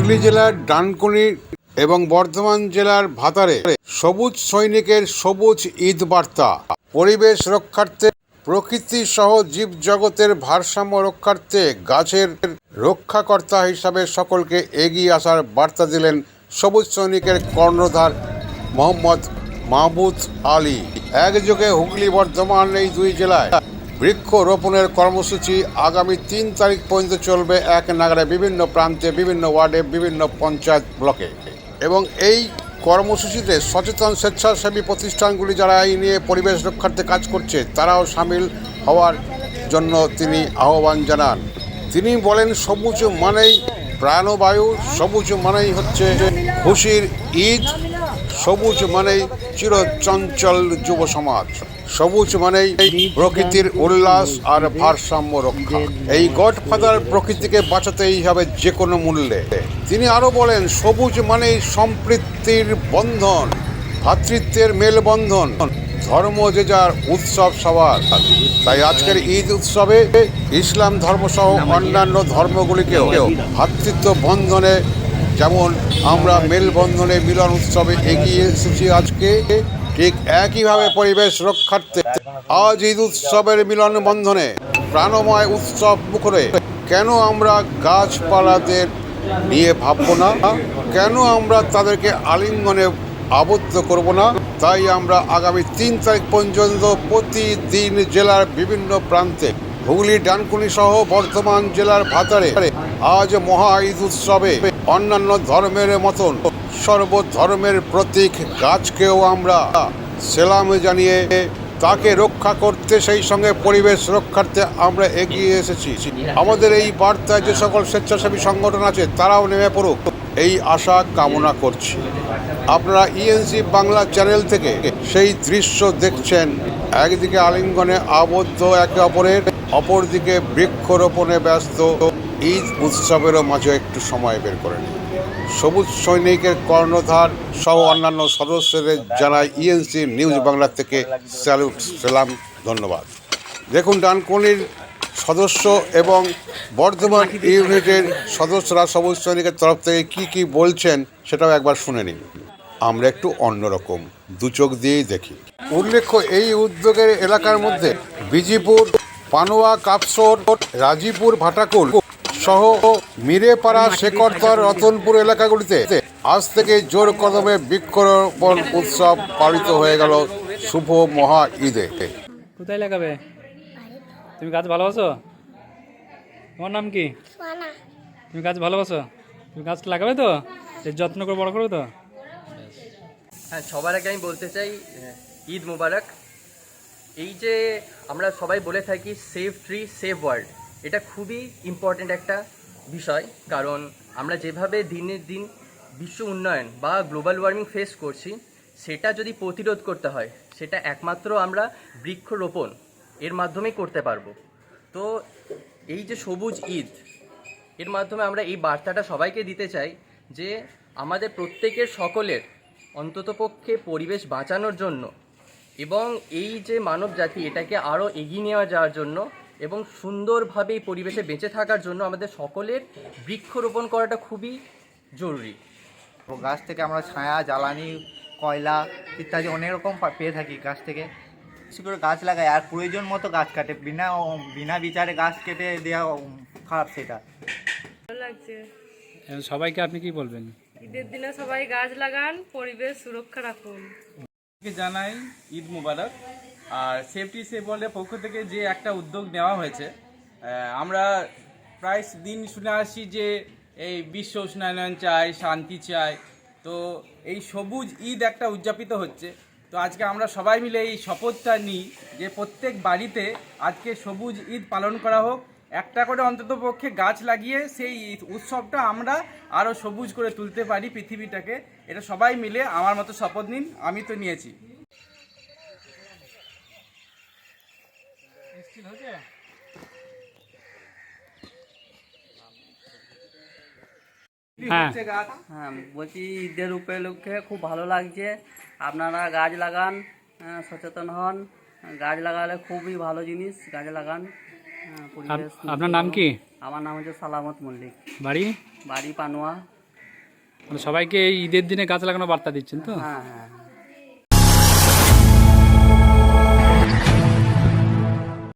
হুগলি জেলার ডানকুনি এবং বর্ধমান জেলার ভাতারে সবুজ সৈনিকের সবুজ ঈদ বার্তা। পরিবেশ রক্ষার্থে, প্রকৃতি সহ জীবজগতের ভারসাম্য রক্ষার্থে গাছের রক্ষাকর্তা হিসাবে সকলকে এগিয়ে আসার বার্তা দিলেন সবুজ সৈনিকের কর্ণধার মোহাম্মদ মাহবুদ আলী। একযোগে হুগলি বর্ধমান এই দুই জেলায় বৃক্ষ রোপণের কর্মসূচি আগামী তিন তারিখ পর্যন্ত চলবে এক নাগারে বিভিন্ন প্রান্তে, বিভিন্ন ওয়ার্ডে, বিভিন্ন পঞ্চায়েত ব্লকে। এবং এই কর্মসূচিতে সচেতন স্বেচ্ছাসেবী প্রতিষ্ঠানগুলি যারা এই নিয়ে পরিবেশ রক্ষার্থে কাজ করছে, তারাও সামিল হওয়ার জন্য তিনি আহ্বান জানান। তিনি বলেন, সবুজ মানেই প্রাণবায়ু, সবুজ মানেই হচ্ছে খুশির ঈদ, সবুজ মানেই চিরচঞ্চল যুব সমাজ। সবুজ মানেই প্রকৃতির উল্লাস আর ভারসাম্য রক্ষা। এই গডফাদার প্রকৃতিকে বাঁচাতেই হবে যে কোনো মূল্যে। তিনি আরও বলেন, সবুজ মানেই সম্পৃক্তির বন্ধন, ভাতৃত্বের মেলবন্ধন, ধর্ম যে যার উৎসব সবার। তাই আজকের ঈদ উৎসবে ইসলাম ধর্মসহ অন্যান্য ধর্মগুলিকেও ভ্রাতৃত্ব বন্ধনে, যেমন আমরা মেলবন্ধনে মিলন উৎসবে এগিয়ে এসেছি আজকে ঠিক একইভাবে পরিবেশ রক্ষার্থে আজ ঈদ উৎসবের মিলন বন্ধনে প্রাণময় উৎসব মুখরে। কেন আমরা গাছপালাদের নিয়ে ভাববো না? কেন আমরা তাদেরকে আলিঙ্গনে আবদ্ধ করব না? তাই আমরা আগামী তিন তারিখ পর্যন্ত প্রতিদিন জেলার বিভিন্ন প্রান্তে হুগলি, ডানকুনি সহ বর্ধমান জেলার ভাতারে আজ মহা ঈদ উৎসবে অন্যান্য ধর্মের মতন সর্বধর্মের প্রতীক গাছকেও আমরা সেলাম জানিয়ে তাকে রক্ষা করতে, সেই সঙ্গে পরিবেশ রক্ষার্থে আমরা এগিয়ে এসেছি। আমাদের এই বার্তায় যে সকল স্বেচ্ছাসেবী সংগঠন আছে, তারাও নেমে পড়ুক। এই আশা কামনা করছি। আপনারা ইএনসি বাংলা চ্যানেল থেকে সেই দৃশ্য দেখছেন। একদিকে আলিঙ্গনে আবদ্ধ একে অপরের, অপরদিকে বৃক্ষরোপণে ব্যস্ত। ঈদ উৎসবেরও মাঝে একটু সময় বের করে নিন। সবুজ সৈনিকের কর্ণধার সহ অন্যান্য সদস্যদের জানায় ইএনসি নিউজ বাংলা থেকে স্যালুট, সালাম, ধন্যবাদ। দেখুন ডানকুনির সদস্য এবং বর্ধমান ইউনিটের সদস্যরা সবুজ সৈনিকের তরফ থেকে কি কি বলছেন সেটাও একবার শুনে নিন। আমরা একটু অন্যরকম দু চোখ দিয়েই দেখি। উল্লেখ্য, এই উদ্যোগের এলাকার মধ্যে বিজিপুর, পানোয়া, কাপসর, রাজীপুর, ভাটাকুল সহ মিরেপাড়া শেখরতর রতনপুর এলাকাগুলিতে আজ থেকে জোর কদমে বৃক্ষরোপণ উৎসব পালিত হয়ে গেল শুভ মহা ঈদে। কোথায় লাগাবে তুমি গাছ ভালোবাসো তোমার নাম কি? তুমি গাছ ভালোবাসো তুমি গাছ লাগাবে তো? যত্ন করে বড় করবে তো? হ্যাঁ সবার আগে আমি বলতে চাই ঈদ মুবারক। এই যে আমরা সবাই বলে থাকি সেভ ট্রি সেভ ওয়ার্ল্ড এটা খুবই ইম্পর্ট্যান্ট একটা বিষয়, কারণ আমরা যেভাবে দিনের দিন বিশ্ব উন্নয়ন বা গ্লোবাল ওয়ার্মিং ফেস করছি, সেটা যদি প্রতিরোধ করতে হয়, সেটা একমাত্র আমরা বৃক্ষরোপণ এর মাধ্যমেই করতে পারব। তো এই যে সবুজ ঈদ, এর মাধ্যমে আমরা এই বার্তাটা সবাইকে দিতে চাই যে আমাদের প্রত্যেকের সকলের অন্ততপক্ষে পরিবেশ বাঁচানোর জন্য এবং এই যে মানব জাতি এটাকে আরও এগিয়ে নেওয়া যাওয়ার জন্য এবং সুন্দরভাবে এই পরিবেশে বেঁচে থাকার জন্য আমাদের সকলের বৃক্ষরোপণ করাটা খুবই জরুরি। ও গাছ থেকে আমরা ছায়া জ্বালানি কয়লা ইত্যাদি অনেক রকম পেয়ে থাকি গাছ থেকে। বেশি করে গাছ লাগাই আর প্রয়োজন মতো গাছ কাটে। বিনা বিনা বিচারে গাছ কেটে দেওয়া খারাপ সেটা। লাগছে। সবাইকে আপনি কি বলবেন? ঈদের দিনে সবাই গাছ লাগান পরিবেশ সুরক্ষা রাখুন। কে জানাই ঈদ মুবারক। আর সেফটি ওয়ার্ল্ডের পক্ষ থেকে যে একটা উদ্যোগ নেওয়া হয়েছে আমরা প্রায় দিন শুনে আসছি যে এই বিশ্ব উষ্ণায়ন চাই, শান্তি চাই। তো এই সবুজ ঈদ একটা উদযাপিত হচ্ছে। তো আজকে আমরা সবাই মিলে এই শপথটা নিই যে প্রত্যেক বাড়িতে আজকে সবুজ ঈদ পালন করা হোক। একটা করে অন্তত পক্ষে গাছ লাগিয়ে সেই উৎসবটা আমরা আরও সবুজ করে তুলতে পারি পৃথিবীটাকে। এটা সবাই মিলে আমার মতো শপথ নিন, আমি তো নিয়েছি। হ্যাঁ। হ্যাঁ বলছি ঈদের উপলক্ষে খুব ভালো লাগছে। আপনারা গাছ লাগান হ্যাঁ, সচেতন হন। গাছ লাগালে খুবই ভালো জিনিস গাছ লাগান। আপনার নাম কি? আমার নাম হচ্ছে সালামত মল্লিক। বাড়ি? বাড়ি পানোয়া। মানে সবাইকে এই ঈদের দিনে গাছ লাগানো বার্তা দিচ্ছেন তো? হ্যাঁ হ্যাঁ।